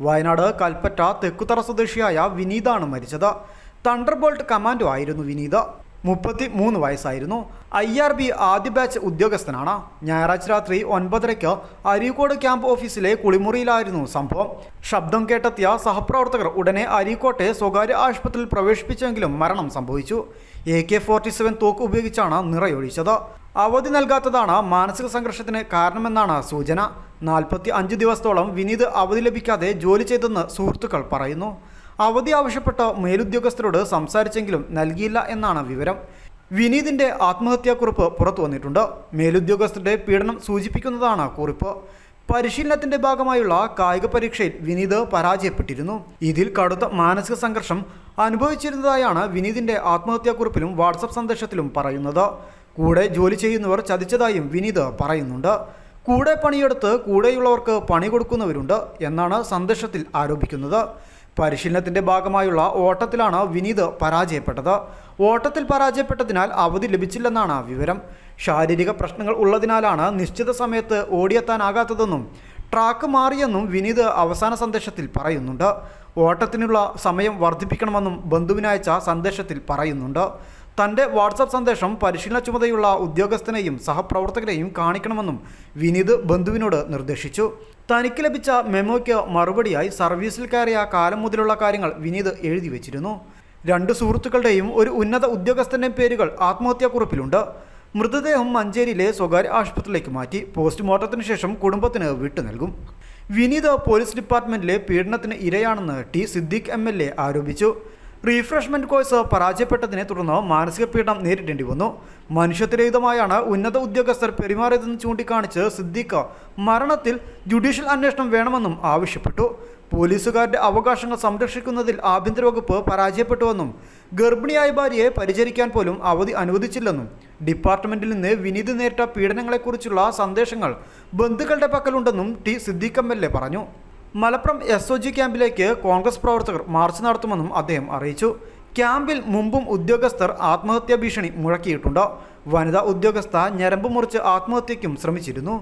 വയനാട് കൽപ്പറ്റ തെക്കുതറ സ്വദേശിയായ വിനീതാണ് മരിച്ചത്. Thunderbolt commando ആയിരുന്നു വിനീത്. മുപ്പത്തി മൂന്ന് വയസ്സായിരുന്നു. ഐ ആർ ബി ആദ്യ ബാച്ച് ഉദ്യോഗസ്ഥനാണ്. ഞായറാഴ്ച രാത്രി ഒൻപതരയ്ക്ക് അരീക്കോട് ക്യാമ്പ് ഓഫീസിലെ കുളിമുറിയിലായിരുന്നു സംഭവം. ശബ്ദം കേട്ടെത്തിയ സഹപ്രവർത്തകർ ഉടനെ അരീക്കോട്ടെ സ്വകാര്യ ആശുപത്രിയിൽ പ്രവേശിപ്പിച്ചെങ്കിലും മരണം സംഭവിച്ചു. എ കെ ഫോർട്ടി സെവൻ തോക്ക് ഉപയോഗിച്ചാണ് നിറയൊഴിച്ചത്. അവധി നൽകാത്തതാണ് മാനസിക സംഘർഷത്തിന് കാരണമെന്നാണ് സൂചന. നാൽപ്പത്തി അഞ്ച് ദിവസത്തോളം വിനീത് അവധി ലഭിക്കാതെ ജോലി ചെയ്തെന്ന് സുഹൃത്തുക്കൾ പറയുന്നു. അവധി ആവശ്യപ്പെട്ട മേലുദ്യോഗസ്ഥരോട് സംസാരിച്ചെങ്കിലും നൽകിയില്ല എന്നാണ് വിവരം. വിനീതിന്റെ ആത്മഹത്യാക്കുറിപ്പ് പുറത്തു വന്നിട്ടുണ്ട്. മേലുദ്യോഗസ്ഥരുടെ പീഡനം സൂചിപ്പിക്കുന്നതാണ് കുറിപ്പ്. പരിശീലനത്തിന്റെ ഭാഗമായുള്ള കായിക പരീക്ഷയിൽ വിനീത് പരാജയപ്പെട്ടിരുന്നു. ഇതിൽ കടുത്ത മാനസിക സംഘർഷം അനുഭവിച്ചിരുന്നതായാണ് വിനീതിന്റെ ആത്മഹത്യാക്കുറിപ്പിലും വാട്സപ്പ് സന്ദേശത്തിലും പറയുന്നത്. കൂടെ ജോലി ചെയ്യുന്നവർ ചതിച്ചതായും വിനീത് പറയുന്നുണ്ട്. കൂടെ പണിയെടുത്ത് കൂടെയുള്ളവർക്ക് പണി കൊടുക്കുന്നവരുണ്ട് എന്നാണ് സന്ദേശത്തിൽ ആരോപിക്കുന്നത്. പരിശീലനത്തിന്റെ ഭാഗമായുള്ള ഓട്ടത്തിലാണ് വിനീത് പരാജയപ്പെട്ടത്. ഓട്ടത്തിൽ പരാജയപ്പെട്ടതിനാൽ അവധി ലഭിച്ചില്ലെന്നാണ് വിവരം. ശാരീരിക പ്രശ്നങ്ങൾ ഉള്ളതിനാലാണ് നിശ്ചിത സമയത്ത് ഓടിയെത്താനാകാത്തതെന്നും ട്രാക്ക് മാറിയെന്നും വിനീത് അവസാന സന്ദേശത്തിൽ പറയുന്നുണ്ട്. ഓട്ടത്തിനുള്ള സമയം വർദ്ധിപ്പിക്കണമെന്നും ബന്ധുവിനയച്ച സന്ദേശത്തിൽ പറയുന്നുണ്ട്. തന്റെ വാട്സപ്പ് സന്ദേശം പരിശീലന ചുമതലയുള്ള ഉദ്യോഗസ്ഥനെയും സഹപ്രവർത്തകരെയും കാണിക്കണമെന്നും വിനീത് ബന്ധുവിനോട് നിർദ്ദേശിച്ചു. തനിക്ക് ലഭിച്ച മെമ്മോയ്ക്ക് മറുപടിയായി സർവീസിൽ കയറിയ കാലം മുതലുള്ള കാര്യങ്ങൾ വിനീത് എഴുതി വെച്ചിരുന്നു. രണ്ട് സുഹൃത്തുക്കളുടെയും ഒരു ഉന്നത ഉദ്യോഗസ്ഥന്റെയും പേരുകൾ ആത്മഹത്യാക്കുറിപ്പിലുണ്ട്. മൃതദേഹം മഞ്ചേരിയിലെ സ്വകാര്യ ആശുപത്രിയിലേക്ക് മാറ്റി പോസ്റ്റ്മോർട്ടത്തിന് ശേഷം കുടുംബത്തിന് വിട്ടു നൽകും. വിനീത് പോലീസ് ഡിപ്പാർട്ട്മെന്റിലെ പീഡനത്തിന് ഇരയാണെന്ന് ടി സിദ്ദീഖ് എ ആരോപിച്ചു. റീഫ്രഷ്മെന്റ് കോഴ്സ് പരാജയപ്പെട്ടതിനെ തുടർന്ന് മാനസിക പീഡനം നേരിടേണ്ടി വന്നു. മനുഷ്യത്വരഹിതമായാണ് ഉന്നത ഉദ്യോഗസ്ഥർ പെരുമാറിയതെന്ന് ചൂണ്ടിക്കാണിച്ച് സിദ്ദീഖ് മരണത്തിൽ ജുഡീഷ്യൽ അന്വേഷണം വേണമെന്നും ആവശ്യപ്പെട്ടു. പോലീസുകാരുടെ അവകാശങ്ങൾ സംരക്ഷിക്കുന്നതിൽ ആഭ്യന്തര വകുപ്പ് പരാജയപ്പെട്ടുവെന്നും ഗർഭിണിയായ ഭാര്യയെ പരിചരിക്കാൻ പോലും അവധി അനുവദിച്ചില്ലെന്നും ഡിപ്പാർട്ട്മെന്റിൽ നിന്ന് വിനീത് നേരിട്ട പീഡനങ്ങളെക്കുറിച്ചുള്ള സന്ദേശങ്ങൾ ബന്ധുക്കളുടെ പക്കലുണ്ടെന്നും T Siddique M L A പറഞ്ഞു. മലപ്പുറം എസ് ഒ ജി ക്യാമ്പിലേക്ക് കോൺഗ്രസ് പ്രവർത്തകർ മാർച്ച് നടത്തുമെന്നും അദ്ദേഹം അറിയിച്ചു. ക്യാമ്പിൽ മുമ്പും ഉദ്യോഗസ്ഥർ ആത്മഹത്യാ ഭീഷണി മുഴക്കിയിട്ടുണ്ട്. വനിതാ ഉദ്യോഗസ്ഥ ഞരമ്പ് മുറിച്ച് ആത്മഹത്യയ്ക്കും ശ്രമിച്ചിരുന്നു.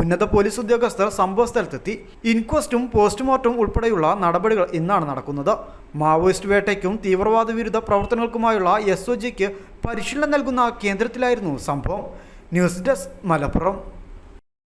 ഉന്നത പോലീസ് ഉദ്യോഗസ്ഥർ സംഭവസ്ഥലത്തെത്തി ഇൻക്വസ്റ്റും പോസ്റ്റ്മോർട്ടവും ഉൾപ്പെടെയുള്ള നടപടികൾ ഇന്നാണ് നടക്കുന്നത്. മാവോയിസ്റ്റ് വേട്ടയ്ക്കും തീവ്രവാദ വിരുദ്ധ പ്രവർത്തനങ്ങൾക്കുമായുള്ള എസ് ഒ ജിക്ക് പരിശീലനം നൽകുന്ന കേന്ദ്രത്തിലായിരുന്നു സംഭവം. News desk Malappuram.